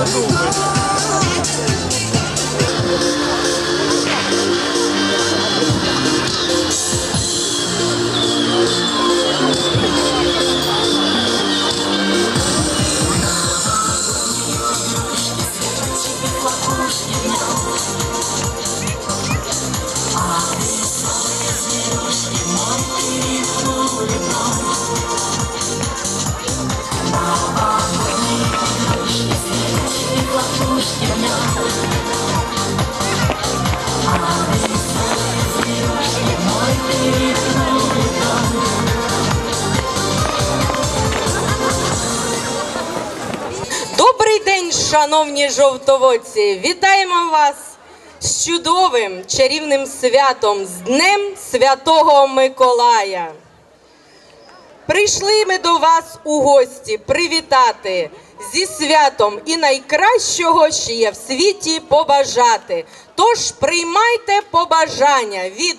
Добрий шановні жовтоводці! Вітаємо вас з чудовим чарівним святом, з Днем Святого Миколая. Прийшли ми до вас у гості привітати зі святом і найкращого, що є в світі, побажати. Тож приймайте побажання від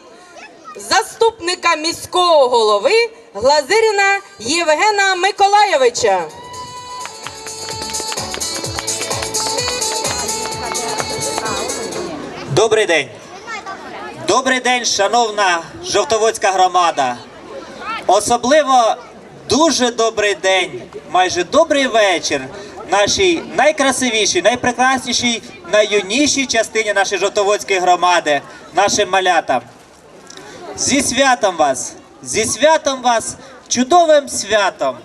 заступника міського голови Глазиріна Євгена Миколайовича. Добрий день. Добрий день, шановна жовтоводська громада. Особливо дуже добрий день, майже добрий вечір нашій найкрасивішій, найпрекраснішій, найюнішій частині нашої жовтоводської громади, нашим малятам. Зі святом вас! Зі святом вас, чудовим святом!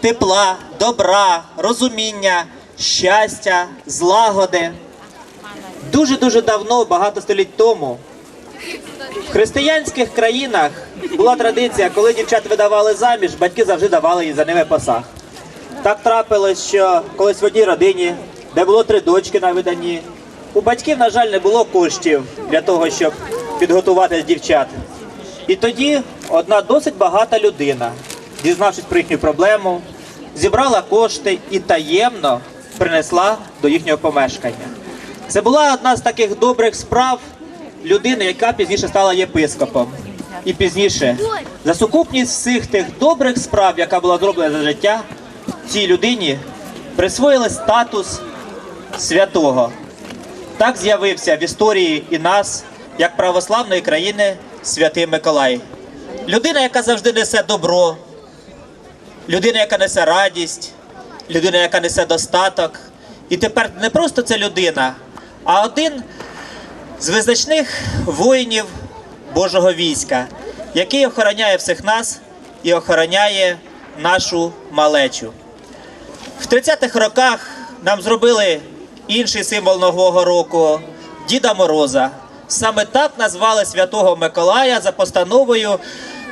Тепла, добра, розуміння, щастя, злагоди. Дуже-дуже давно, багато століть тому, в християнських країнах була традиція, коли дівчат видавали заміж, батьки завжди давали їй за ними посаг. Так трапилось, що колись в одній родині, де було три дочки на виданні, у батьків, на жаль, не було коштів для того, щоб підготувати дівчат. І тоді одна досить багата людина, дізнавшись про їхню проблему, зібрала кошти і таємно принесла до їхнього помешкання. Це була одна з таких добрих справ людини, яка пізніше стала єпископом. І пізніше за сукупність всіх тих добрих справ, яка була зроблена за життя, цій людині присвоїли статус святого. Так з'явився в історії і нас, як православної країни, святий Миколай. Людина, яка завжди несе добро, людина, яка несе радість, людина, яка несе достаток. І тепер не просто це людина, а один з визначних воїнів Божого війська, який охороняє всіх нас і охороняє нашу малечу. В 30-х роках нам зробили інший символ Нового року Діда Мороза. Саме так назвали Святого Миколая за постановою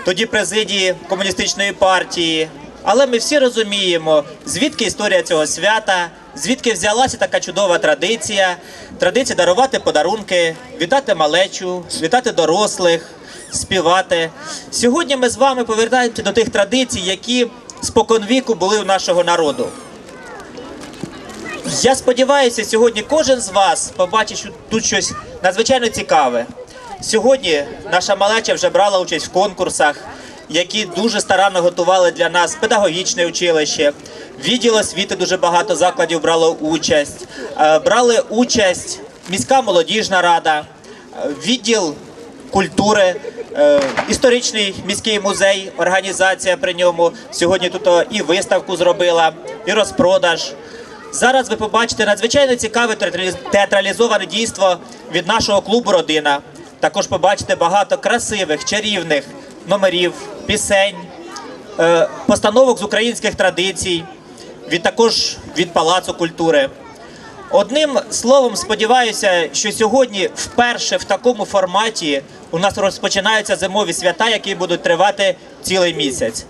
тоді президії комуністичної партії. Але ми всі розуміємо, звідки історія цього свята, звідки взялася така чудова традиція, традиція дарувати подарунки, вітати малечу, вітати дорослих, співати. Сьогодні ми з вами повертаємося до тих традицій, які споконвіку були у нашого народу. Я сподіваюся, сьогодні кожен з вас побачить тут щось надзвичайно цікаве. Сьогодні наша малеча вже брала участь в конкурсах, які дуже старанно готували для нас педагогічне училище. Відділ освіти дуже багато закладів брало участь. Е, Брали участь міська молодіжна рада, е, відділ культури, е, історичний міський музей, організація при ньому. Сьогодні тут і виставку зробила, і розпродаж. Зараз ви побачите надзвичайно цікаве театраліз- театралізоване дійство від нашого клубу Родина. Також побачите багато красивих, чарівних номерів, пісень, е, постановок з українських традицій, від також від Палацу культури. Одним словом, сподіваюся, що сьогодні вперше в такому форматі у нас розпочинаються зимові свята, які будуть тривати цілий місяць.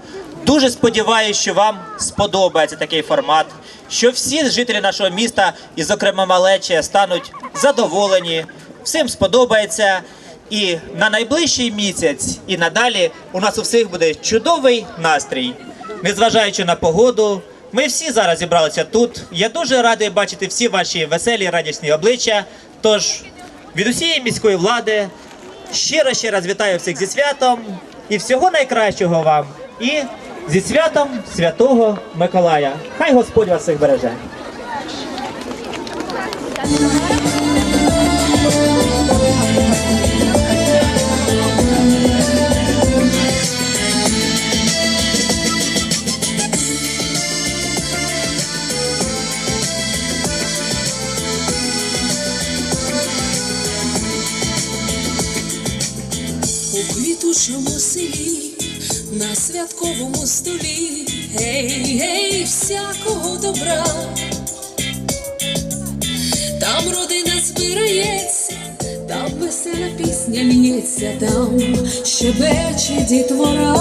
Дуже сподіваюся, що вам сподобається такий формат, що всі жителі нашого міста, і, зокрема, малече, стануть задоволені, всім сподобається. І на найближчий місяць і надалі у нас у всіх буде чудовий настрій, незважаючи на погоду. Ми всі зараз зібралися тут. Я дуже радий бачити всі ваші веселі, радісні обличчя. Тож від усієї міської влади, щиро ще раз вітаю всіх зі святом і всього найкращого вам. І зі святом Святого Миколая. Хай Господь вас всіх береже. Квітучому селі, на святковому столі, гей, гей, всякого добра. Там родина збирається, там весела пісня лється, там щебече дітвора.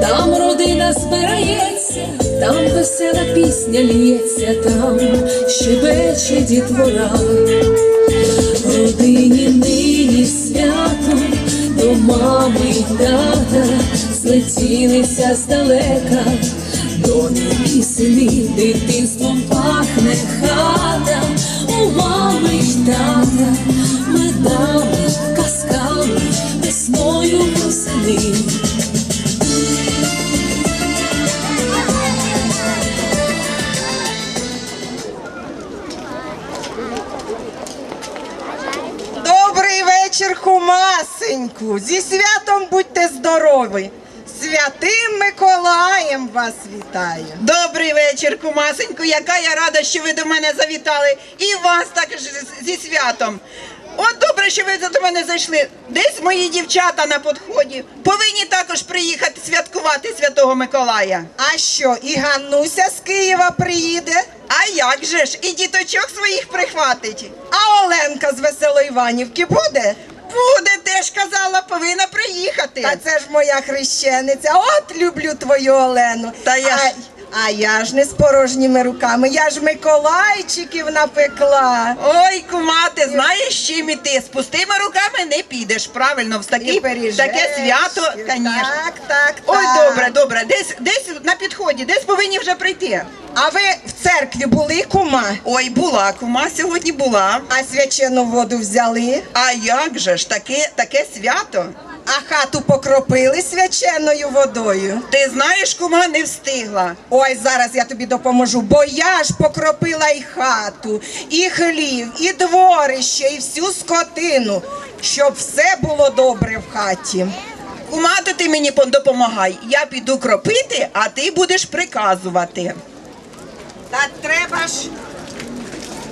Там родина збирається, там весела пісня лється, там щебече дітвора. Родині свято мами й тата злетілися здалека, доні і селі дитинством пахне хата, у мами й тата, медами, казками, весною восени. Добрий кумасеньку. Зі святом будьте здорові. Святим Миколаєм вас вітаю. Добрий вечір, кумасеньку. Яка я рада, що ви до мене завітали. І вас також зі святом. От добре, що ви до мене зайшли. Десь мої дівчата на підході повинні також приїхати святкувати Святого Миколая. А що, і Ганнуся з Києва приїде? А як же ж? І діточок своїх прихватить. А Оленка з Веселоіванівки буде? Буде, ж казала, повинна приїхати. Та це ж моя хрещениця. От люблю твою Олену. Та я а, ж- а я ж не з порожніми руками. Я ж Миколайчиків напекла. Ой, кума, ти знаєш, чим іти? З пустими руками не підеш. Правильно, в такі, таке свято, звісно. Так, так, Ой, добре, добре. Десь, десь на підході, десь повинні вже прийти. А ви в церкві були, кума? Ой, була, кума сьогодні була. А свячену воду взяли? А як же ж таке, таке свято? А хату покропили свяченою водою. Ти знаєш, кума не встигла. Ой, зараз я тобі допоможу, бо я ж покропила і хату, і хлів, і дворище, і всю скотину, щоб все було добре в хаті. Кума, то ти мені допомагай. Я піду кропити, а ти будеш приказувати. Та треба ж,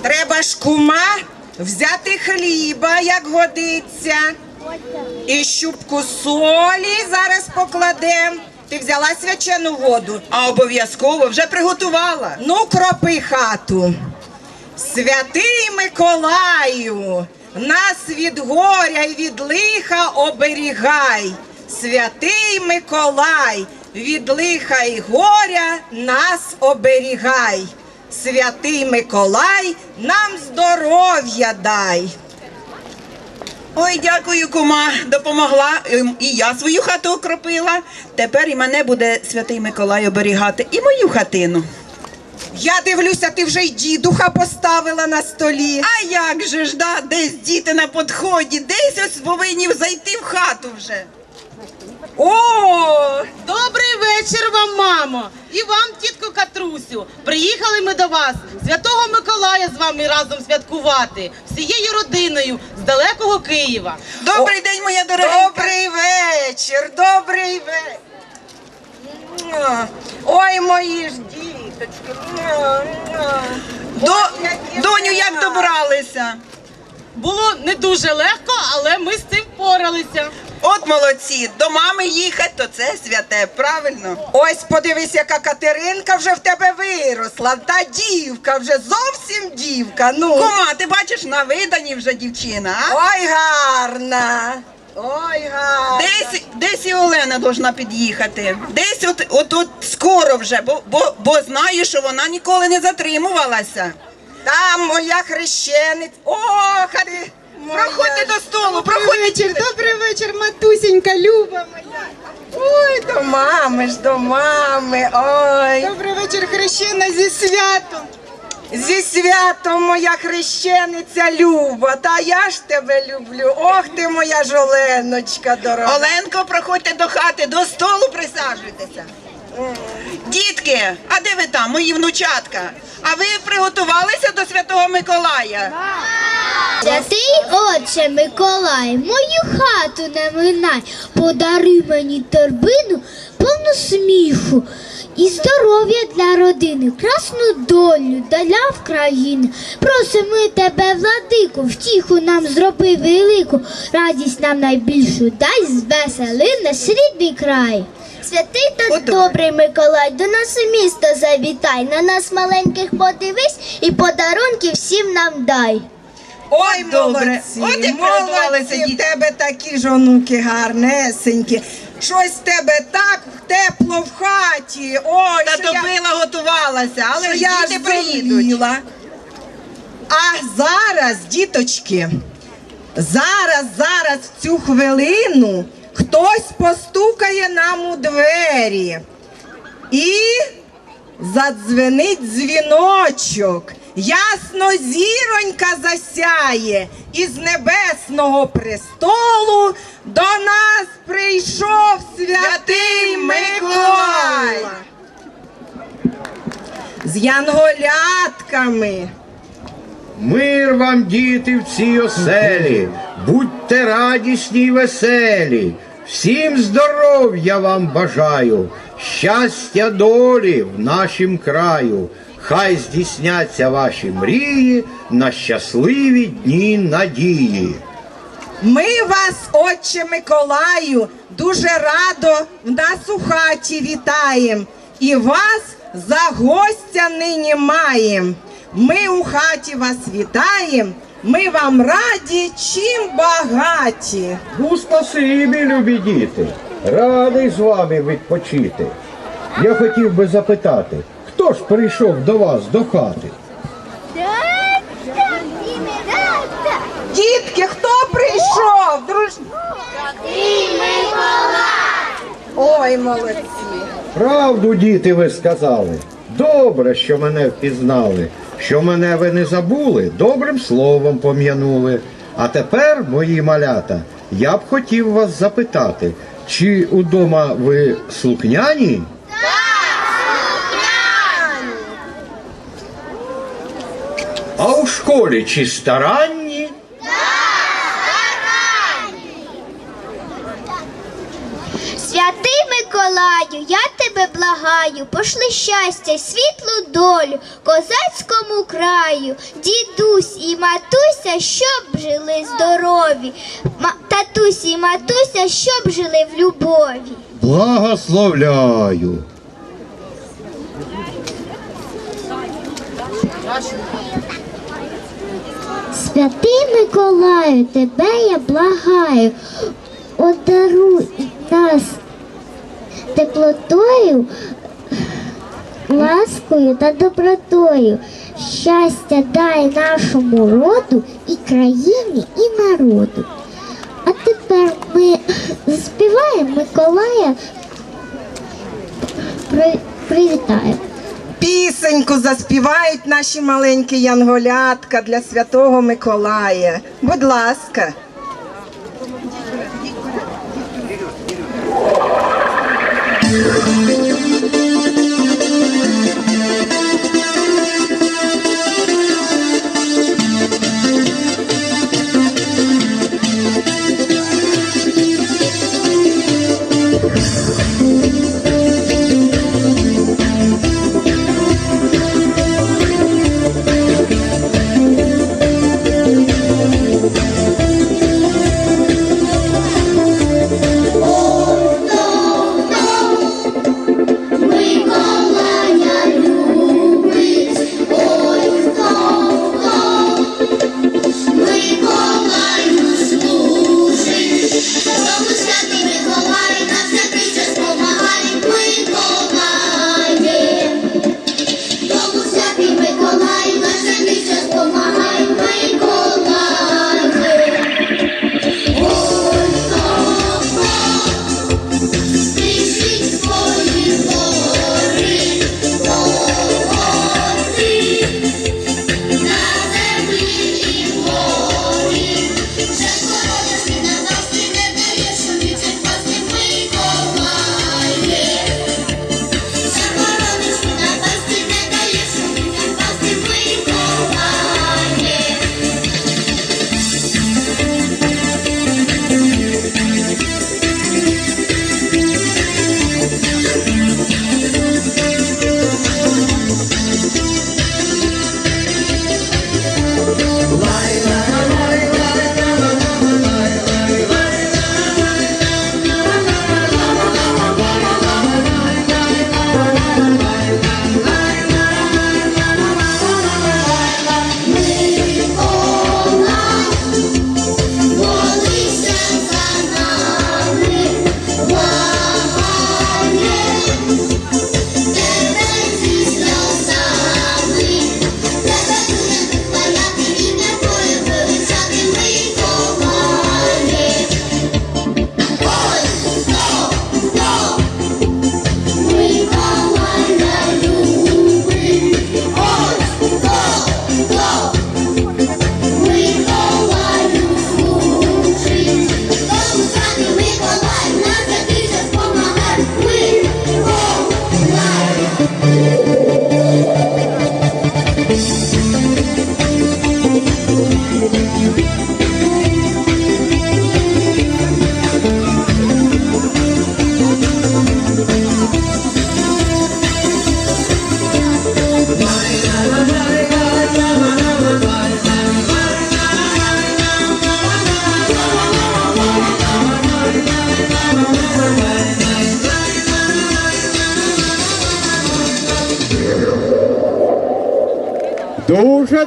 треба ж кума взяти хліба, як годиться, і щупку солі зараз покладем. Ти взяла свячену воду. А обов'язково вже приготувала. Ну, кропи хату. Святий Миколаю, нас від горя й від лиха оберігай. Святий Миколай, від лиха й горя нас оберігай. Святий Миколай, нам здоров'я дай. Ой, дякую, кума, допомогла. Ем, І я свою хату окропила. Тепер і мене буде святий Миколай оберігати, і мою хатину. Я дивлюся, ти вже й дідуха поставила на столі. А як же ж, да, десь діти на підході, десь ось повинні зайти в хату вже. О, Добрий вечір вам, мамо, і вам, тітко Катрусю. Приїхали ми до вас, святого Миколая з вами разом святкувати, всією родиною з далекого Києва. Добрий день, моя дорогенька. Добрий вечір, добрий вечір. Ой, мої ж діточки. До, доню, як добралися? Було не дуже легко, але ми з цим впоралися. От молодці, до мами їхати, то це святе, правильно? Ось подивись, яка Катеринка вже в тебе виросла. Та дівка вже зовсім дівка. Ну. Кума, ти бачиш, на видані вже дівчина, а? Ой, гарна. Ой, гарна. Десь, десь і Олена должна під'їхати. Десь от, от, от скоро вже, бо, бо, бо знаю, що вона ніколи не затримувалася. Там моя хрещениця. О, хади. Проходьте до столу, проходьте. вечір, добрий вечір, матусенька, Люба моя. Ой, до мами ж, до мами. Ой. Добрий вечір, хрещена зі святом. Зі святом моя хрещениця Люба, та я ж тебе люблю. Ох ти моя жоленочка дорога. Оленко, проходьте до хати, до столу присаджуйтеся. Дітки, а де ви там, мої внучатка? А ви приготувалися до Святого Миколая? Святий отче Миколай, мою хату не минай, подари мені торбину, повну сміху і здоров'я для родини, красну долю для в країни. Просимо тебе, владику, втіху нам зроби велику, радість нам найбільшу, дай звесели наш рідний край. Святий та добрий Миколай, до нас у місто завітай, на нас маленьких подивись і подарунки всім нам дай. Ой, Добре. молодці, От як молодці, в тебе такі ж онуки гарнесенькі. Щось в тебе так тепло в хаті. Ой, Та що я, готувалася, але що ж я діти аж приїдуть. А зараз, діточки, зараз, зараз в цю хвилину хтось постукає нам у двері. І задзвенить дзвіночок. Ясно зіронька засяє, із небесного престолу до нас прийшов святий Миколай. З янголятками. Мир вам, діти, в цій оселі, будьте радісні й веселі, всім здоров'я вам бажаю, щастя долі в нашім краю. Хай здійсняться ваші мрії на щасливі дні надії. Ми вас, отче Миколаю, дуже радо в нас у хаті вітаєм. І вас за гостя нині маєм. Ми у хаті вас вітаєм. Ми вам раді, чим багаті. Ну, спасибі, любі діти. Радий з вами відпочити. Я хотів би запитати, хто ж прийшов до вас до хати? Дітки, хто прийшов? Друж... Ой, молодці. Правду, діти, ви сказали. Добре, що мене впізнали. Що мене ви не забули, добрим словом пом'янули. А тепер, мої малята, я б хотів вас запитати, чи удома ви слухняні? А у школі чи старанні? Святий Миколаю, я тебе благаю, пошли щастя, світлу долю козацькому краю, дідусь і матуся, щоб жили здорові, татусь і матуся, щоб жили в любові. Благословляю. Святий Миколаю, тебе я благаю, одаруй нас теплотою, ласкою та добротою. Щастя дай нашому роду і країні, і народу. А тепер ми заспіваємо Миколая. При, привітаємо. Пісеньку заспівають наші маленькі янголятка для святого Миколая. Будь ласка.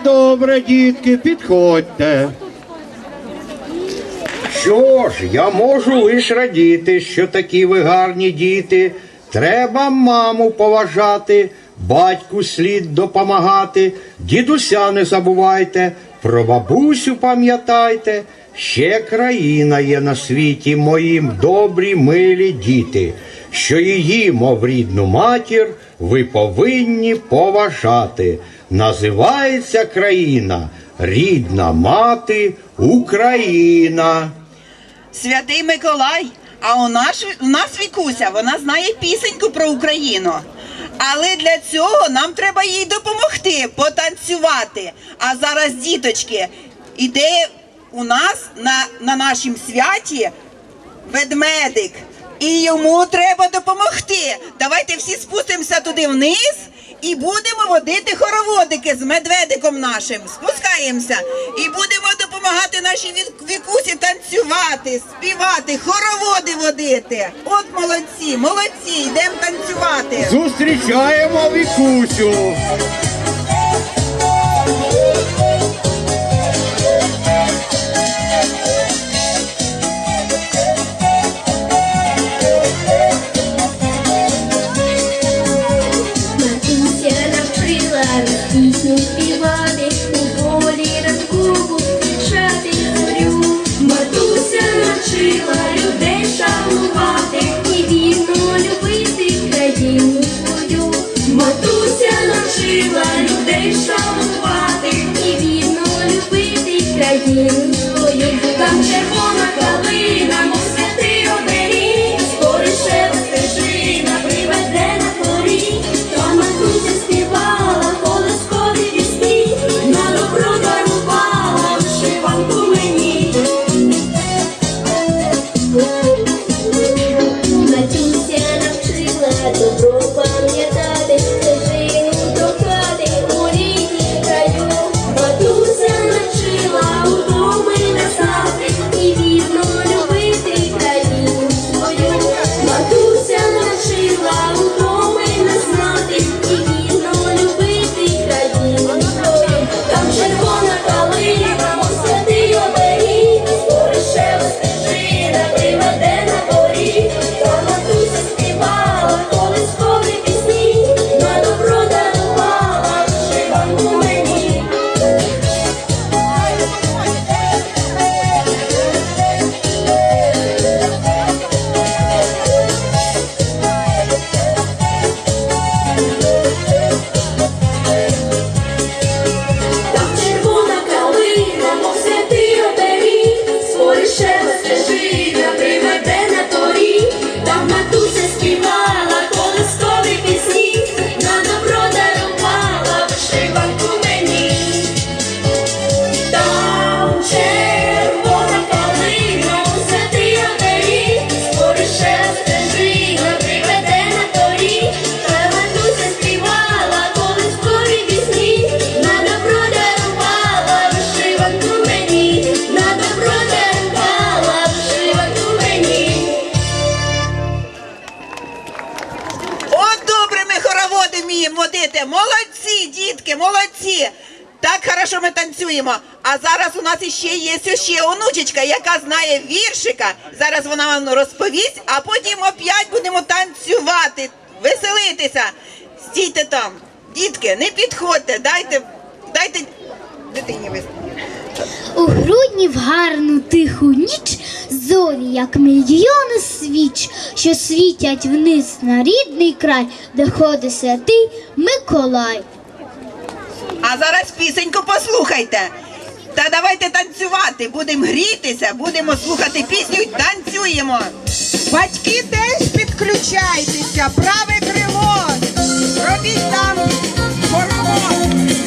Добре, дітки, підходьте. Що ж, я можу лиш радіти, що такі ви гарні діти. Треба маму поважати, батьку слід допомагати, дідуся не забувайте, про бабусю пам'ятайте. Ще країна є на світі моїм добрі, милі діти, що її, мов рідну матір, ви повинні поважати. Називається країна рідна мати Україна. Святий Миколай, а у нас, у нас Вікуся, вона знає пісеньку про Україну. Але для цього нам треба їй допомогти потанцювати. А зараз, діточки, іде у нас на, на нашім святі ведмедик. І йому треба допомогти. Давайте всі спустимося туди вниз і будемо водити хороводики з медведиком нашим. Спускаємося і будемо допомагати нашій вік- вікусі танцювати, співати, хороводи водити. От молодці, молодці, йдемо танцювати. Зустрічаємо Вікусю. Ще онучечка, яка знає віршика. Зараз вона вам розповість, а потім опять будемо танцювати, веселитися. Стійте там, дітки, не підходьте, дайте, дайте дитині виступити. У грудні в гарну тиху ніч зорі, як мільйони свіч, що світять вниз на рідний край, де ходить святий Миколай. А зараз пісеньку послухайте. Та давайте танцювати, будемо грітися, будемо слухати пісню і танцюємо. Батьки теж підключайтеся, праве крило. Робіть там хоровод.